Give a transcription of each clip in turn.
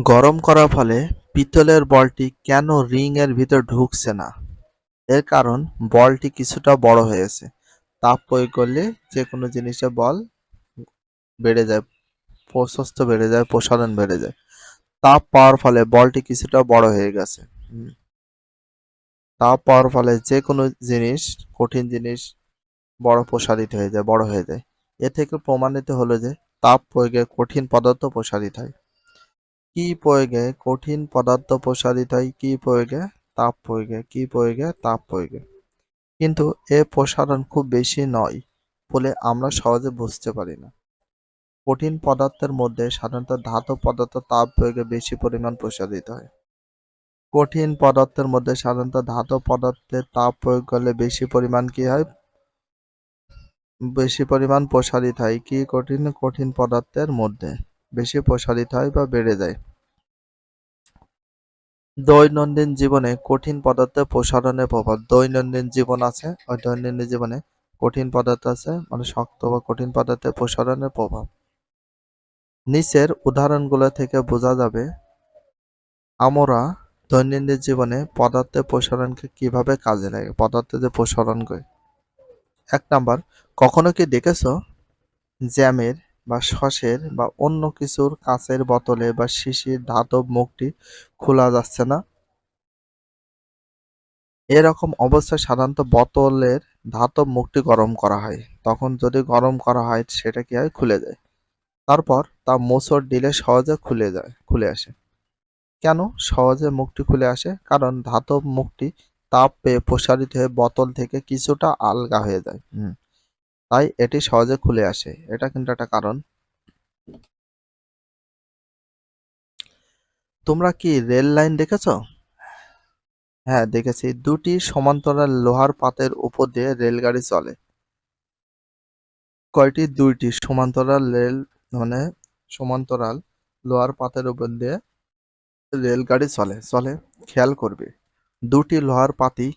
গরম করার ফলে পিতলের বলটি কেন রিং এর ভিতর ঢুকছে না? এর কারণ, বলটি কিছুটা বড় হয়েছে। তাপ প্রয়োগ করলে যে কোনো জিনিসের বল বেড়ে যায়, প্রশস্ত বেড়ে যায় প্রসারণ বেড়ে যায়। তাপ পাওয়ার ফলে বলটি কিছুটা বড় হয়ে গেছে। তাপ পাওয়ার ফলে যে কোনো জিনিস, কঠিন জিনিস বড় প্রসারিত হয়ে যায়, বড় হয়ে যায়। এ থেকে প্রমাণিত হলো যে, তাপ প্রয়োগে কঠিন পদার্থ প্রসারিত হয়। কি প্রয়োগে কঠিন পদার্থ প্রসারিত হয়, কি প্রয়োগে তাপ প্রয়োগে কি প্রয়োগে তাপ প্রয়োগে কিন্তু এ প্রসারণ খুব বেশি নয় বলে আমরা সহজে বুঝতে পারি না। কঠিন পদার্থের মধ্যে সাধারণত ধাতব পদার্থ তাপ প্রয়োগে বেশি পরিমাণ প্রসারিত হয়। কঠিন পদার্থের মধ্যে সাধারণত ধাতব পদার্থে তাপ প্রয়োগ করলে বেশি পরিমাণ কি হয়? বেশি পরিমাণ প্রসারিত হয়। কি কঠিন? কঠিন পদার্থের মধ্যে। বেশি প্রসারিত হয় বা বেড়ে যায়। দৈনন্দিন জীবনে কঠিন পদার্থের প্রসারণের প্রভাব। দৈনন্দিন জীবন আছে, ওই দৈনন্দিন জীবনে কঠিন পদার্থ আছে মানে শক্ত বা কঠিন পদার্থের প্রসারণের প্রভাব। নিচের উদাহরণগুলো থেকে বোঝা যাবে, আমরা দৈনন্দিন জীবনে পদার্থের প্রসারণকে কীভাবে কাজে লাগে পদার্থের যে প্রসারণ করে। এক নাম্বার, কখনো কি দেখেছ? জ্যামের বা সসের বা অন্য কিছুর কাঁচের বোতলে বা শিশির ধাতব মুখটি খোলা যাচ্ছে না। এরকম অবস্থায় সাধারণত বোতলের ধাতব মুখটি গরম করা হয়। তখন যদি গরম করা হয়, সেটা কি হয়? খুলে যায়। তারপর তা মোচড় দিলে সহজে খুলে যায়, খুলে আসে। কেন সহজে মুখটি খুলে আসে? কারণ ধাতব মুখটি তাপ পেয়ে প্রসারিত হয়ে বোতল থেকে কিছুটা আলগা হয়ে যায়। হুম। তাই এটি সহজে খুলে আসে। এটা কিন্তু একটা কারণ। তোমরা কি রেল লাইন দেখেছ? হ্যাঁ দেখেছি। দুটি সমান্তরাল লোহার পাতের উপর দিয়ে রেলগাড়ি চলে। কয়টি? দুইটি। সমান্তরাল রেল মানে সমান্তরাল লোহার পাতের উপর দিয়ে রেলগাড়ি চলে। চলে, খেয়াল করবে। দুটি লোহার পাতি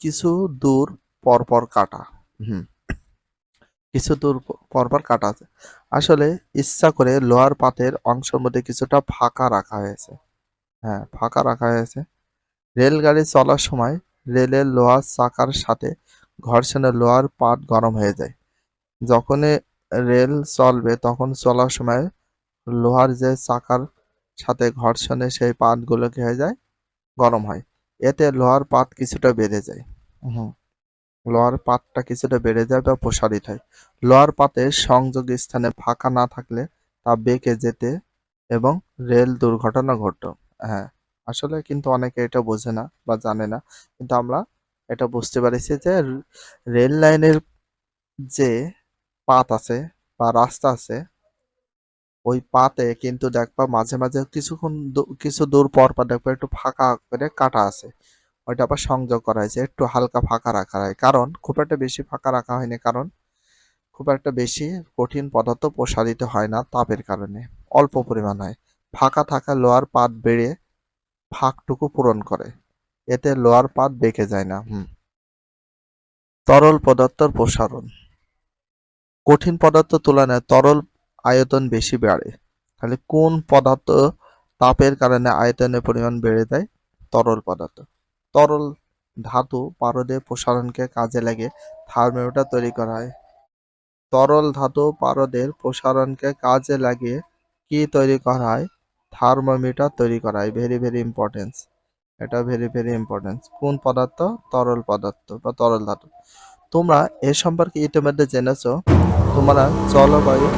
কিছু দূর পরপর কাটা। হুম। কিছু দূর পরপর কাটা আছে। আসলে ইচ্ছা করে লোহার পাতের অংশের মধ্যে কিছুটা ফাঁকা রাখা হয়েছে। হ্যাঁ ফাঁকা রাখা হয়েছে। রেলগাড়ি চলার সময় রেলের লোহার চাকার সাথে ঘর্ষণে লোহার পাত গরম হয়ে যায়। যখনই রেল চলবে তখন চলার সময় লোহার যে চাকার সাথে ঘর্ষণে সেই পাতগুলো কি হয়ে যায়? গরম হয়। এতে লোহার পাত কিছুটা বেড়ে যায়। হুম লোহার পাতটা কিছুটা বেড়ে যায় বা প্রসারিত হয়। লোহার পাতের সংযোগ স্থানে ফাঁকা না থাকলে তা বেঁকে যেতে এবং রেল দুর্ঘটনা ঘটতো হ্যাঁ আসলে কিন্তু অনেকে এটা বোঝে না বা জানে না, কিন্তু আমরা এটা বুঝতে পারছি যে রেল লাইনের যে পাত আছে বা রাস্তা আছে, ওই পাতে কিন্তু দেখবা মাঝে মাঝে কিছুক্ষণ কিছু দূর পর পর দেখবা একটু ফাঁকা করে কাটা আছে। ওইটা আবার সংযোগ করা হয়েছে, একটু হালকা ফাঁকা রাখা হয়। কারণ খুব একটা বেশি ফাঁকা রাখা হয়নি, কারণ খুব একটা বেশি কঠিন পদার্থ প্রসারিত হয় না তাপের কারণে, অল্প পরিমাণ হয়। ফাঁকা থাকা লোহার পাত বেড়ে ফাঁকটুকু পূরণ করে, এতে লোহার পাত বেঁকে যায় না, হুম। তরল পদার্থের প্রসারণ। কঠিন পদার্থ তুলনায় তরল আয়তন বেশি বাড়ে, তাহলে কোন পদার্থ তাপের কারণে আয়তনের পরিমাণ বেড়ে যায় তরল পদার্থ। তরল ধাতু পারদে প্রসারণকে কাজে লাগে। থার্মোমিটার তৈরি করা হয়। তরল ধাতু পারদের প্রসারণকে কাজে লাগিয়ে কি তৈরি করা হয়? থার্মোমিটার তৈরি করা হয়। ভেরি ভেরি ইম্পর্টেন্স এটা ভেরি ভেরি ইম্পর্টেন্স কোন পদার্থ? তরল পদার্থ বা তরল ধাতু। তোমরা এ সম্পর্কে ইতিমধ্যে জেনেছো। তোমরা জলবায়ু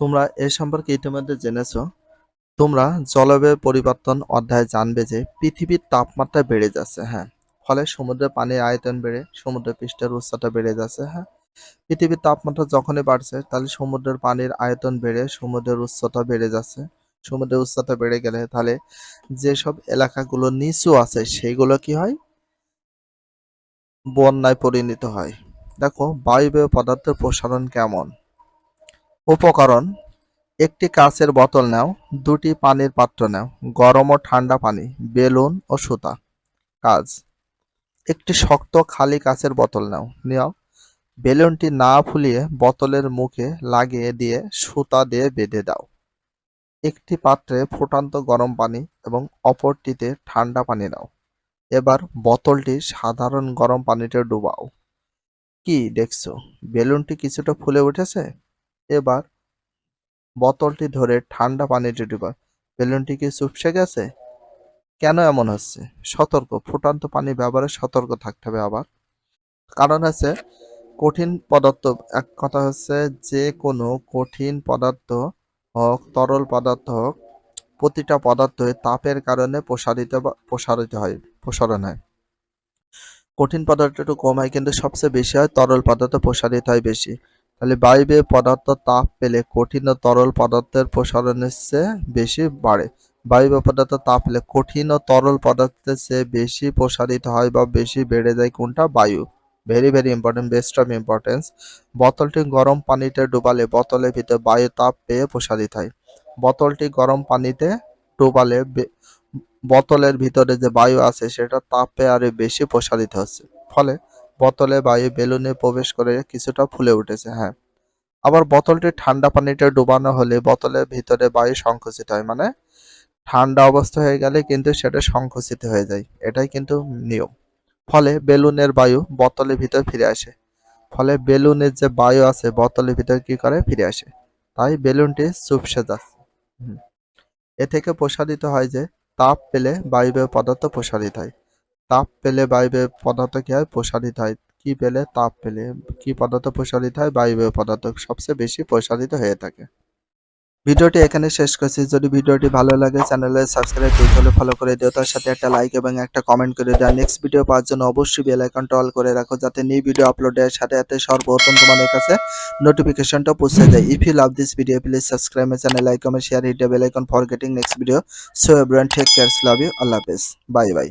তোমরা এ সম্পর্কে ইতিমধ্যে জেনেছো। তোমরা জলবায়ু পরিবর্তন অধ্যায়ে জানবে যে পৃথিবীর তাপমাত্রা বেড়ে যাচ্ছে হ্যাঁ। ফলে সমুদ্রের পানির আয়তন বেড়ে, সমুদ্র পৃষ্ঠের উচ্চতা বেড়ে যাচ্ছে হ্যাঁ। পৃথিবীর তাপমাত্রা যখনই বাড়ছে, তাহলে সমুদ্রের পানির আয়তন বেড়ে, সমুদ্রের উচ্চতা বেড়ে যাচ্ছে। সমুদ্রের উচ্চতা বেড়ে গেলে তাহলে যেসব এলাকাগুলো নিচু আছে, সেগুলো কি হয়? বন্যায় পরিণত হয়। দেখো, বায়ুবীয় পদার্থের প্রসারণ কেমন? উপকরণ, একটি কাচের বোতল নাও, দুটি পানির পাত্র নাও, গরম ও ঠান্ডা পানি, বেলুন ও সুতা। কাজ, একটি শক্ত খালি কাঁচের বোতল নাও নাও বেলুনটি না ফুলিয়ে বোতলের মুখে লাগিয়ে দিয়ে সুতা দিয়ে বেঁধে দাও। একটি পাত্রে ফুটান্ত গরম পানি এবং অপরটিতে ঠান্ডা পানি নাও। এবার বোতলটি সাধারণ গরম পানিতে ডুবাও। কি দেখছ? বেলুনটি কিছুটা ফুলে উঠেছে? এবার বোতলটি ধরে ঠান্ডা পানিতে ডুবা বেলুনটি কি চুপসে গেছে? কেন এমন হচ্ছে? সতর্ক, ফুটান্ত পানি ব্যবহারে সতর্ক থাকতে হবে আবার। কারণ আছে কঠিন পদার্থ, এক কথা হচ্ছে যে কোনো কঠিন পদার্থ হোক, তরল পদার্থ হোক, প্রতিটা পদার্থই তাপের কারণে প্রসারিত প্রসারিত হয়, প্রসারণ হয়। কঠিন পদার্থ একটু কম হয়, কিন্তু সবচেয়ে বেশি হয় তরল পদার্থ প্রসারিত হয় বেশি। তাহলে বায়বীয় পদার্থ তাপ পেলে কঠিন ও তরল পদার্থের প্রসারণের চেয়ে বেশি বাড়ে। বায়বীয় পদার্থ তাপ পেলে কঠিন ও তরল পদার্থের চেয়ে বেশি প্রসারিত হয় বা বেশি বেড়ে যায় কোনটা? বায়ু। Very very important best of importance বোতলটি গরম পানিতে ডুবালে বোতলের ভিতরে বায়ু তাপ পেয়ে প্রসারিত হয়। বোতলটি গরম পানিতে ডুবালে বোতলের ভিতরে যে বায়ু আছে সেটা তাপ পেয়ে আরও বেশি প্রসারিত হচ্ছে। ফলে বোতলে বায়ু বেলুনে প্রবেশ করে কিছুটা ফুলে উঠেছে হ্যাঁ। আবার বোতলটি ঠান্ডা পানিতে ডুবানো হলে বোতলের ভিতরে বায়ু সংকুচিত হয় মানে ঠান্ডা অবস্থা হয়ে গেলে কিন্তু সেটা সংকুচিত হয়ে যায়। এটাই কিন্তু নিয়ম। ফলে বেলুনের বায়ু বোতলের ভিতর ফিরে আসে। ফলে বেলুনের যে বায়ু আছে বোতলের ভিতর কি করে? ফিরে আসে। তাই বেলুনটি চুপসে যাচ্ছে। এ থেকে প্রসারিত হয় যে তাপ পেলে বায়বীয় পদার্থ প্রসারিত হয়। তাপ পেলে বায়বীয় পদার্থ কি হয় প্রসারিত হয়। কি পেলে? তাপ পেলে। কি পদার্থ প্রসারিত হয়? বায়বীয় পদার্থ সবচেয়ে বেশি প্রসারিত হয়ে থাকে। ভিডিওটি এখানে শেষ করছি। যদি ভিডিওটি ভালো লাগে চ্যানেলে সাবস্ক্রাইব করতে হলে ফলো করে দিও। তার সাথে একটা লাইক এবং একটা কমেন্ট করে দিও। নেক্সট ভিডিও পাওয়ার জন্য অবশ্যই বেল আইকনটা অল করে রাখো, যাতে নিউ ভিডিও আপলোডের সাথে সাথে সর্বপ্রথম তোমাদের কাছে নোটিফিকেশনটা পৌঁছে যায়। If you love this video please subscribe my channel like comment share hit bell icon for getting next video so everyone take cares love you আল্লাহ হাফেজ বাই বাই